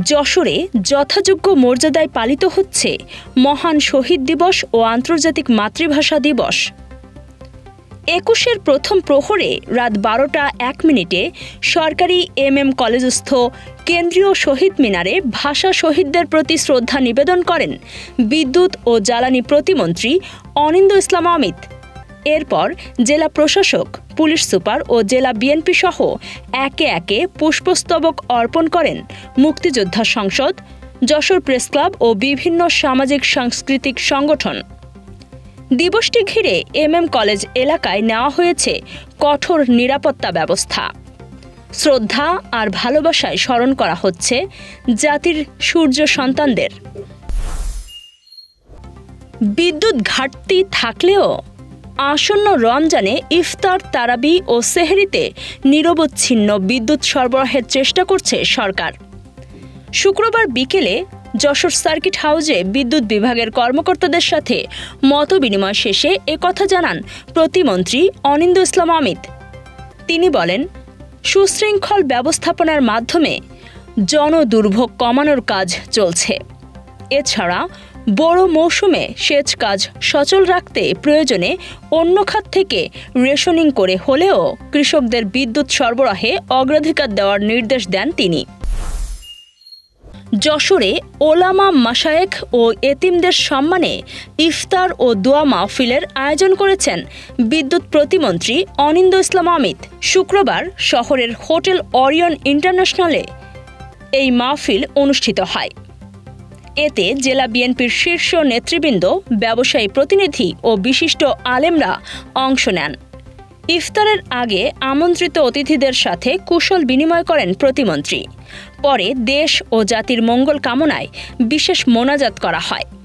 যশোরে যথাযোগ্য মর্যাদায় পালিত হচ্ছে মহান শহীদ দিবস ও আন্তর্জাতিক মাতৃভাষা দিবস। একুশের প্রথম প্রহরে রাত বারোটা এক মিনিটে সরকারি এম এম কলেজস্থ কেন্দ্রীয় শহীদ মিনারে ভাষা শহীদদের প্রতি শ্রদ্ধা নিবেদন করেন বিদ্যুৎ ও জ্বালানি প্রতিমন্ত্রী অনিন্দ ইসলাম অমিত এরপর জেলা প্রশাসক, পুলিশ সুপার ও জেলা বিএনপি সহ একে একে পুষ্পস্তবক অর্পণ করেন মুক্তিযোদ্ধা সংসদ, যশোর প্রেস ক্লাব ও বিভিন্ন সামাজিক সাংস্কৃতিক সংগঠন। দিবসটি ঘিরে এম এম কলেজ এলাকায় নেওয়া হয়েছে কঠোর নিরাপত্তা ব্যবস্থা। শ্রদ্ধা আর ভালোবাসায় স্মরণ করা হচ্ছে জাতির সূর্য সন্তানদের। বিদ্যুৎ ঘাটতি থাকলেও আসন্ন রমজানে ইফতার, তারাবি ও সেহরিতে নিরবচ্ছিন্ন বিদ্যুৎ সরবরাহের চেষ্টা করছে সরকার। শুক্রবার বিকেলে যশোর সার্কিট হাউসে বিদ্যুৎ বিভাগের কর্মকর্তাদের সাথে মতবিনিময় শেষে একথা জানান প্রতিমন্ত্রী অনিন্দ ইসলাম অমিত। তিনি বলেন, সুশৃঙ্খল ব্যবস্থাপনার মাধ্যমে জনদুর্ভোগ কমানোর কাজ চলছে। এছাড়া বড় মৌসুমে সেচ কাজ সচল রাখতে প্রয়োজনে অন্য খাত থেকে রেশনিং করে হলেও কৃষকদের বিদ্যুৎ সরবরাহে অগ্রাধিকার দেওয়ার নির্দেশ দেন তিনি। যশোরে ওলামা মাশায়েখ ও এতিমদের সম্মানে ইফতার ও দোয়া মাহফিলের আয়োজন করেছেন বিদ্যুৎ প্রতিমন্ত্রী অনিন্দ ইসলাম অমিত শুক্রবার শহরের হোটেল অরিয়ন ইন্টারন্যাশনালে এই মাহফিল অনুষ্ঠিত হয়। এতে জেলা বিএনপির শীর্ষ নেতৃবৃন্দ, ব্যবসায়ী প্রতিনিধি ও বিশিষ্ট আলেমরা অংশ নেন। ইফতারের আগে আমন্ত্রিত অতিথিদের সাথে কুশল বিনিময় করেন প্রতিমন্ত্রী। পরে দেশ ও জাতির মঙ্গল কামনায় বিশেষ মোনাজাত করা হয়।